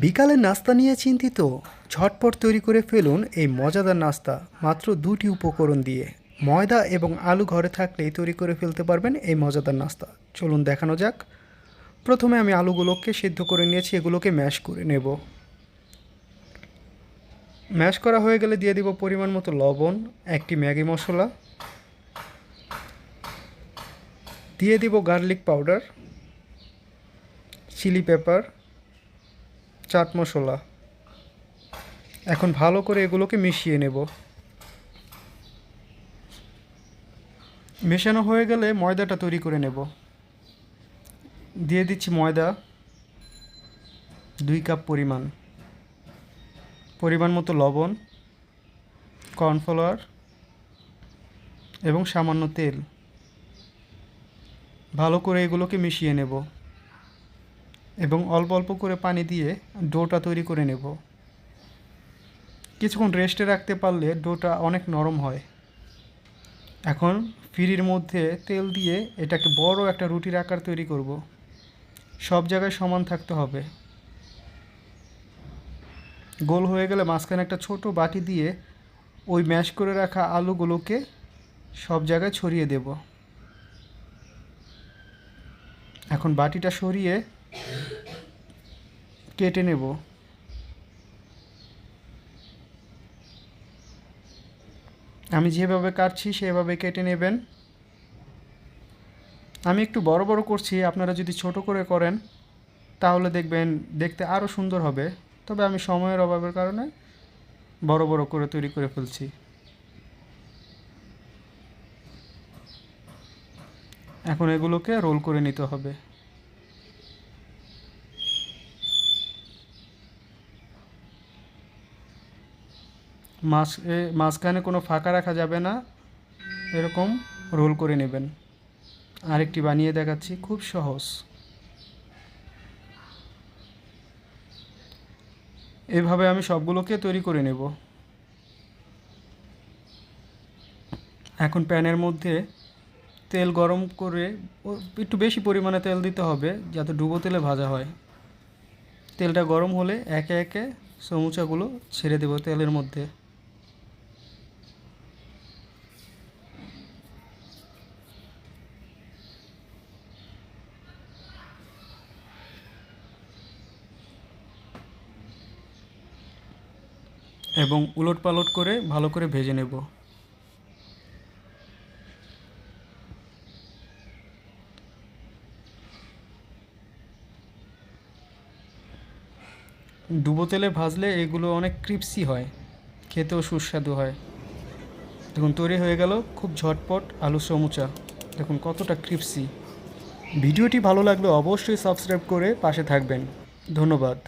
বিকালের নাস্তা নিয়ে চিন্তিত, ঝটপট তৈরি করে ফেলুন এই মজাদার নাস্তা, মাত্র দুটি উপকরণ দিয়ে। ময়দা এবং আলু ঘরে থাকলেই তৈরি করে ফেলতে পারবেন এই মজাদার নাস্তা। চলুন দেখানো যাক। প্রথমে আমি আলুগুলোকে সিদ্ধ করে নিয়েছি, এগুলোকে ম্যাশ করে নেব। ম্যাশ করা হয়ে গেলে দিয়ে দিব পরিমাণ মতো লবণ, একটি ম্যাগি মশলা। দিয়ে দিব গার্লিক পাউডার, চিলি পেপার চাট মশলা। এখন ভালো করে এগুলোকে মিশিয়ে নেব। মেশানো হয়ে গেলে ময়দাটা তৈরি করে নেব। দিয়ে দিচ্ছি ময়দা। দুই কাপ পরিমাণ। পরিমাণ মতো লবণ, কর্নফ্লাওয়ার এবং সামান্য তেল। ভালো করে এগুলোকে মিশিয়ে নেব। এবং অল্প অল্প করে পানি দিয়ে ডোটা তৈরি করে নেব। কিছুক্ষণ রেস্টে রাখতে পারলে ডোটা অনেক নরম হয়। এখন ফিরির মধ্যে তেল দিয়ে এটাকে বড় একটা রুটির আকার তৈরি করব। সব জায়গায় সমান থাকতে হবে। গোল হয়ে গেলে মাঝখানে একটা ছোট বাটি দিয়ে ওই ম্যাশ করে রাখা আলুগুলোকে সব জায়গায় ছড়িয়ে দেব। এখন বাটিটা সরিয়ে কেটে নেব। আমি যেভাবে কাটছি, সেভাবে কেটে নেবেন। আমি একটু বড় বড় করছি, আপনারা যদি ছোট করে করেন, তাহলে দেখবেন দেখতে আরও সুন্দর হবে। তবে আমি সময়ের অভাবের কারণে বড় বড় করে তৈরি করে ফেলছি। এখন এগুলোকে রোল করে নিতে হবে। মাছ মাঝখানে কোনো ফাঁকা রাখা যাবে না। এরকম রোল করে নেবেন। আরেকটি বানিয়ে দেখাচ্ছি, খুব সহজ। এভাবে আমি সবগুলোকে তৈরি করে নেব। এখন প্যানের মধ্যে তেল গরম করে একটু বেশি পরিমাণে তেল দিতে হবে, যাতে ডুবো তেলে ভাজা হয়। তেলটা গরম হলে একে একে সমুচাগুলো ছেড়ে দেবো তেলের মধ্যে। এবং উলট পালট করে ভালো করে ভেজে নেব। ডুবো তেলে ভাজলে এগুলো অনেক ক্রিপসি হয়, খেতেও সুস্বাদু হয়। দেখুন, তৈরি হয়ে গেল খুব ঝটপট আলু সমুচা। দেখুন, কতটা ক্রিপসি। ভিডিওটি ভালো লাগলে অবশ্যই সাবস্ক্রাইব করে পাশে থাকবেন। ধন্যবাদ।